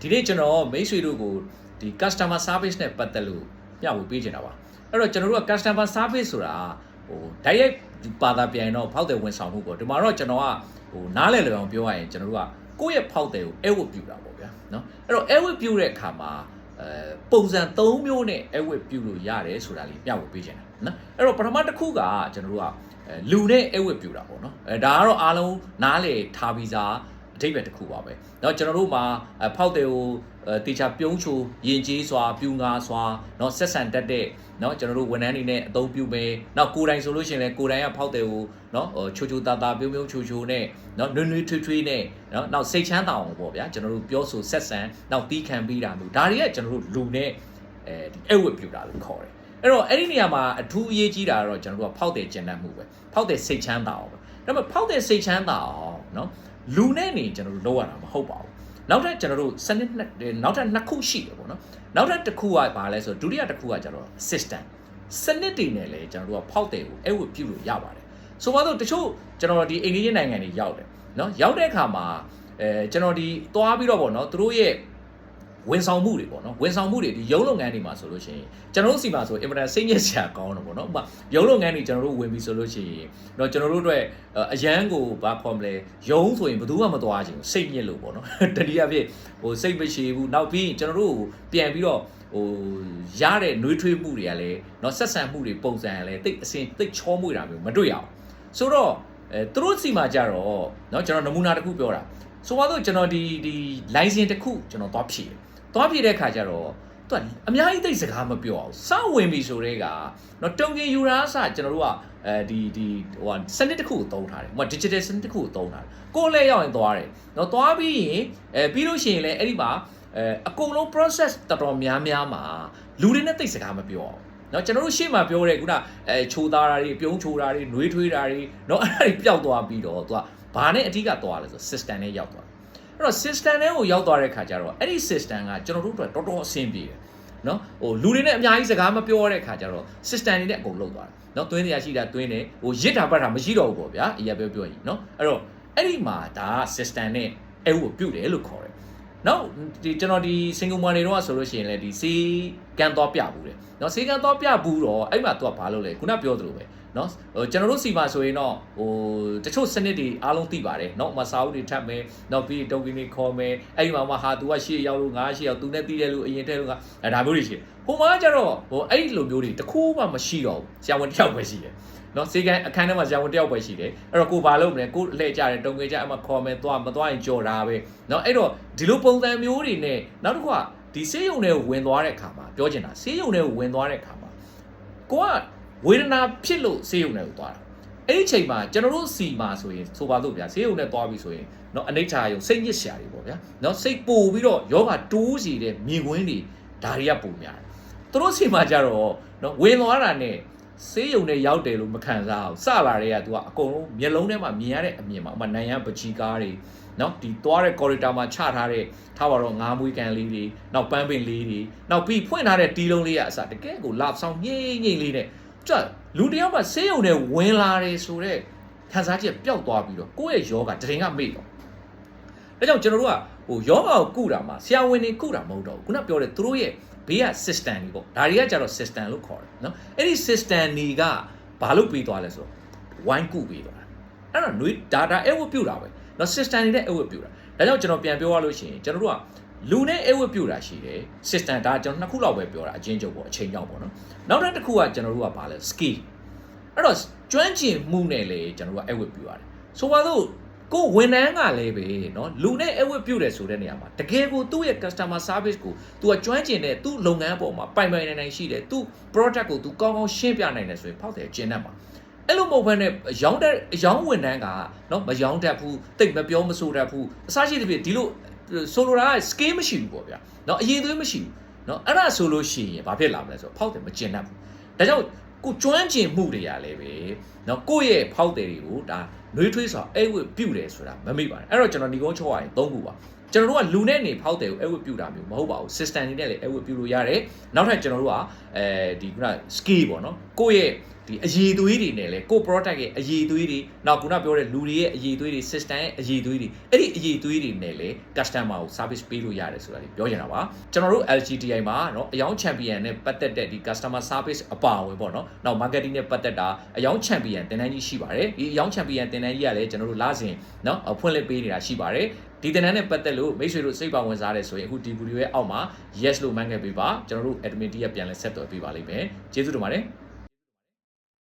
ဒီနေ့ကျွန်တော်မိတ်ဆွေတို့ကိုဒီ customer service နဲ့ပတ်သက်လို့မျှဝေပေးချင်တာပါအဲ့တော့ကျွန်တော်တို့က customer service ဆိုတာဟို direct ပါတာပြန်ရင်တော့ဖောက်တယ်ဝန်ဆောင်မှုပေါ့ဒီမှာတော့ကျွန်တော်ကဟိုနားလည်လွယ်အောင်ပြောရရင်ကျွန်တော်တို့ကကိုယ့်ရဲ့ဖောက်တယ်ကို airword ပြူတာပေါ့ဗျာနော်အဲ့တော့ airword ပြူတဲ့အခါမှာအဲပုံစံ၃မျိုးနဲ့ airword ပြူလို့ရတယ်ဆိုတာလေးမျှဝေပေးချင်တာနော်အဲ့တော့ပထမတစ်ခုကကျွန်တော်တို့ကအဲလူနဲ့ airword ပြူတာပေါ့နော်အဲဒါကတော့အားလုံးနားလည်ထားပြီးသား အထိပ္ပယ်တစ်ခုပါပဲเนาะကျွန်တော်တို့မှာအဖောက်တယ်ကိုအဲတေချာပြုံးချိုယင်ကြီးစွာပြူငါစွာเนาะဆက်ဆံတတ်တဲ့เนาะကျွန်တော်တို့ဝန်ထမ်းတွေနဲ့အသုံးပြုမယ်နောက်ကိုယ်တိုင်ဆိုလို့ရှိရင်လည်းကိုယ်တိုင်ကဖောက်တယ်ကိုเนาะဟိုချိုချိုတာတာပြုံးပြုံးချိုချိုနဲ့เนาะနွေ့နွေ့ထွေးထွေးနဲ့เนาะနောက်စိတ်ချမ်းသာအောင်ပေါ့ဗျာကျွန်တော်တို့ပြောဆိုဆက်ဆံနောက်တီးခံပြီးတာမျိုးဒါတွေကကျွန်တော်တို့လူနဲ့အဲဒီအဲ့ဝတ်ပြူတာလို့ခေါ်တယ်အဲ့တော့အဲ့ဒီနေရာမှာအထူးအရေးကြီးတာကတော့ကျွန်တော်တို့ကဖောက်တယ်ကျင်တတ်မှုပဲဖောက်တယ်စိတ်ချမ်းသာအောင်ပဲဒါပေမဲ့ဖောက်တယ်စိတ်ချမ်းသာအောင်เนาะ လူနဲ့နေကျွန်တော်တို့လောက်ရတာမဟုတ်ပါဘူးနောက်ထပ်ကျွန်တော်တို့စနစ်နောက်ထပ်နှစ်ခုရှိတယ်ပေါ့နော်နောက်ထပ်တစ်ခုကဘာလဲဆိုတော့ဒုတိယတစ်ခုကကျွန်တော် assistant စနစ်တွေနဲ့လည်းကျွန်တော်တို့ကဖောက်တယ်ကိုအဲ့ဝပြုလို့ရပါတယ်ဆိုပါတော့တချို့ကျွန်တော်ဒီအင်္ဂလိပ်နိုင်ငံတွေရောက်တယ်နော်ရောက်တဲ့အခါမှာအဲကျွန်တော်ဒီသွားပြီးတော့ပေါ့နော်သူတို့ရဲ့ ဝန်ဆောင်မှုတွေပေါ့နော်ဝန်ဆောင်မှုတွေဒီရုံးလုပ်ငန်းတွေမှာဆိုလို့ရှိရင်ကျွန်တော်တို့စီမှာဆိုအင်မတန်စိတ်ညစ်စရာကောင်းတယ်ပေါ့နော်ဥပမာရုံးလုပ်ငန်းတွေကျွန်တော်တို့ဝင်ပြီဆိုလို့ရှိရင်တော့ကျွန်တော်တို့အတွက်အရန်ကိုဘာခေါ်မလဲရုံးဆိုရင်ဘယ်သူမှမသွားချင်ဘူးစိတ်ညစ်လို့ပေါ့နော်တတိယဖြစ်ဟိုစိတ်မရှိဘူးနောက်ပြီးကျွန်တော်တို့ပြန်ပြီးတော့ဟိုရတဲ့နှွေးထွေးမှုတွေကလည်းเนาะဆက်ဆံမှုတွေပုံစံကလည်းတိတ်အစင်တိတ်ချောမွေတာမျိုးမတွေ့ရအောင်ဆိုတော့အဲသူတို့စီမှာကြတော့เนาะကျွန်တော်နမူနာတစ်ခုပြောတာဆိုတော့ကျွန်တော်ဒီဒီ license တစ်ခုကျွန်တော်သွားဖြည့်တယ် သွားဖြည့်တဲ့ခါကျတော့သူကအများကြီးသိစကားမပြောအောင်စဝင်ပြီဆိုတဲ့ကနော်တုံကင်ယူရာအစကျွန်တော်တို့ကအဲဒီဒီဟိုစနစ်တစ်ခုကိုသုံးထားတယ်ဟို digital စနစ်တစ်ခုကိုသုံးထားတယ်ကိုယ်လည်းရောက်ရင်သွားတယ်နော်သွားပြီးရင်အဲပြီးလို့ရှိရင်လည်းအဲ့ဒီမှာအဲအကုန်လုံး process တော်တော်များများမှာလူတွေနဲ့သိစကားမပြောအောင်နော်ကျွန်တော်တို့ရှေ့မှာပြောတဲ့ခုနအဲချိုးသားတာတွေပြုံးချိုးတာတွေနှွေးထွေးတာတွေနော်အဲ့ဒါတွေပျောက်သွားပြီးတော့သူကဘာနဲ့အဓိကသွားလဲဆို system နဲ့ရောက်သွား အဲ့တော့ system နဲ့ကိုရောက်သွားတဲ့ခါကျတော့အဲ့ဒီ system ကကျွန်တော်တို့အတွက်တော်တော်အဆင်ပြေတယ်နော်ဟိုလူတွေနဲ့အများကြီးစကားမပြောတဲ့ခါကျတော့ system တွေနဲ့အကုန်လုံးသွားတယ်နော်သွင်းတရားရှိတာသွင်းတယ်ဟိုရစ်တာပတ်တာမရှိတော့ဘူးပေါ့ဗျာအရာပြောပြောရင်နော်အဲ့တော့အဲ့ဒီမှာဒါ system နဲ့အဲ့ကိုပြုတ်တယ်လို့ခေါ်တယ်နော်ဒီကျွန်တော်ဒီစင်ကာပူနေတော့ဆိုလို့ရှိရင်လည်းဒီစီကန်တော့ပြဘူးတယ်နော်စီကန်တော့ပြဘူးတော့အဲ့မှာသူကဘာလုပ်လဲခုနပြောသလိုပဲ နော်ဟိုကျွန်တော်တို့စီမှာဆိုရင်တော့ဟိုတချို့စနစ်တွေအားလုံးသိပါတယ်နော်မစာအုပ်တွေထပ်မယ်နော်ပြီးတုံကင်းတွေခေါ်မယ်အဲ့ဒီမှာမှဟာ तू ကရှေ့ရောက်လို့ငါရှေ့ရောက် तू နဲ့ပြီးတယ်လို့အရင်တည်းလို့ကအဲဒါမျိုးတွေရှိတယ်ဟိုမှာကျတော့ဟိုအဲ့လိုမျိုးတွေတခုမှမရှိတော့ဘူးဆရာဝန်တစ်ယောက်ပဲရှိတယ်နော်စေကန်အခန်းထဲမှာဆရာဝန်တစ်ယောက်ပဲရှိတယ်အဲ့တော့ကိုဘာလုပ်မလဲကိုလှည့်ကြတယ်တုံကင်းကြအမှခေါ်မယ်သွားမသွားရင်ကြော်တာပဲနော်အဲ့တော့ဒီလိုပုံစံမျိုးတွေနဲ့နောက်တစ်ခုကဒီဆေးရုံတွေကိုဝင်သွားတဲ့အခါမှာပြောချင်တာဆေးရုံတွေကိုဝင်သွားတဲ့အခါမှာကိုက ဝေဒနာဖြစ်လို့ဆေးရုံတွေကိုသွားတာအဲ့ဒီချိန်မှာကျွန်တော်တို့စီမှာဆိုရင်ဆိုပါလို့ဗျာဆေးရုံနဲ့သွားပြီဆိုရင်เนาะအနိဋ္ဌာယုံစိတ်ညစ်ရှာတွေပေါ့ဗျာเนาะစိတ်ပူပြီးတော့ယောဂတိုးစီတဲ့မြင်ကွင်းတွေဒါတွေကပုံများတယ်သူတို့စီမှာကြတော့เนาะဝင်သွားတာနဲ့ဆေးရုံနဲ့ရောက်တယ်လို့မခံစားအောင်စလာတဲ့ကသူကအကုန်လုံးမျက်လုံးထဲမှာမြင်ရတဲ့အမြင်မှာဥပမာနိုင်ရပချီကားတွေနော်ဒီသွားတဲ့ corridor မှာချထားတဲ့ထားပါတော့ငါးမွေးကန်လေးတွေနောက်ပန်းပင်လေးတွေနောက်ပြီးဖွင့်ထားတဲ့တီးလုံးလေးကအစတကယ်ကိုလာဆောင်ငိမ့်ငိမ့်လေးနဲ့ ကြွလူတယောက်ကဆေးရုံနဲ့ဝင်လာတယ်ဆိုတော့ခံစားချက်ပျောက်သွားပြီးတော့ကိုယ့်ရဲ့ယောဂတရင်ကမေ့တော့ဒါကြောင့်ကျွန်တော်တို့ကဟိုယောဂကိုကုတာမှာဆရာဝန်တွေကုတာမဟုတ်တော့ဘူးခုနပြောတဲ့သူတို့ရဲ့ဘေးက system တွေပေါ့ဒါတွေကကြတော့ system လို့ခေါ်တယ်နော်အဲ့ဒီ system တွေကဘာလို့ပြီးသွားလဲဆိုတော့ဝိုင်းကုပြီးသွားတာအဲ့တော့ຫນွေ data အဲ့ဝတ်ပြုတ်တာပဲနော် system တွေနဲ့အဲ့ဝတ်ပြုတ်တာဒါကြောင့်ကျွန်တော်ပြန်ပြောရလို့ရှိရင်ကျွန်တော်တို့က လူနဲ့အဲ့ဝတ်ပြုတ်တာရှိတယ် system ဒါကျွန်တော်နှစ်ခုလောက်ပဲပြောတာအချင်းချုပ်ပေါ့အချိန်ကြောင့်ပေါ့နော်နောက်တစ်ခုကကျွန်တော်တို့ကဘာလဲ skill အဲ့တော့ကျွမ်းကျင်မှုနဲ့လေကျွန်တော်တို့ကအဲ့ဝတ်ပြုတ်ရတယ်ဆိုပါတော့ကိုဝန်ထမ်းကလည်းပဲเนาะလူနဲ့အဝတ်ပြုတ်တယ်ဆိုတဲ့နေရာမှာတကယ်ကိုသူ့ရဲ့ customer service ကို तू ကကျွမ်းကျင်တဲ့သူ့လုပ်ငန်းပေါ်မှာပိုင်ပိုင်နိုင်နိုင်ရှိတယ်သူ့ product ကို तू ကောင်းကောင်းရှင်းပြနိုင်တယ်ဆိုရင်ဖောက်တယ်ကျင်းတတ်မှာအဲ့လိုမဟုတ်ဘဲနဲ့ရောင်းတဲ့ရောင်းဝန်ထမ်းကเนาะမရောင်းတတ်ဘူးတိတ်မပြောမဆိုတတ်ဘူးအစရှိတဲ့ဖြစ်ဒီလို ဆိုလိုတာက scale မရှိဘူးပေါ့ဗျာเนาะအရင်သွေးမရှိဘူးเนาะအဲ့ဒါဆိုလို့ရှိရင်ဘာဖြစ်လာမလဲဆိုတော့ဖောက်တယ်မကျင်တတ်ဘူးဒါကြောင့်ကိုကျွမ်းကျင်မှုတွေရလဲပဲเนาะကိုယ့်ရဲ့ဖောက်တယ်တွေကိုဒါ နှွေးထွေးစွာအဲ့ဝတ်ပြုတ်တယ်ဆိုတာမမိပါနဲ့အဲ့တော့ကျွန်တော်ညီကုန်းချောရရင်၃ခုပါပ ကျွန်တော်တို့ကလူနဲ့နေဖောက်တယ်ကိုအဲ့ဝတ်ပြူတာမျိုးမဟုတ်ပါဘူး system အနေနဲ့လည်းအဲ့ဝတ်ပြူလို့ရတယ်နောက်ထပ်ကျွန်တော်တို့ကအဲဒီခုန skill ပေါ့နော်ကိုယ့်ရဲ့ဒီအည်သွေးတွေနဲ့လေကို product ရဲ့အည်သွေးတွေနောက်ခုနပြောတဲ့လူတွေရဲ့အည်သွေးတွေ system ရဲ့အည်သွေးတွေအဲ့ဒီအည်သွေးတွေနဲ့လေ customer ကို service ပေးလို့ရတယ်ဆိုတာလေးပြောချင်တာပါကျွန်တော်တို့ LGTI မှာเนาะအယောင် champion နဲ့ပတ်သက်တဲ့ဒီ customer service အပါအဝင်ပေါ့เนาะနောက် marketing နဲ့ပတ်သက်တာအယောင် champion တင်တန်းကြီးရှိပါတယ်ဒီအယောင် champion တင် တန်းကြီးကလည်းကျွန်တော်တို့လာစဉ်เนาะဖွင့်လှစ်ပေးနေတာရှိပါတယ်ဒီတင်တန်းနဲ့ပတ်သက်လို့မိတ်ဆွေတို့စိတ်ပါဝင်စားတယ်ဆိုရင်အခုဒီ video ရဲ့အောက်မှာ yes လို့မှန်းခဲ့ပေးပါကျွန်တော်တို့ admin တည်းကပြန်လဲဆက်သွယ်ပေးပါလိမ့်မယ်ကျေးဇူးတင်ပါတယ်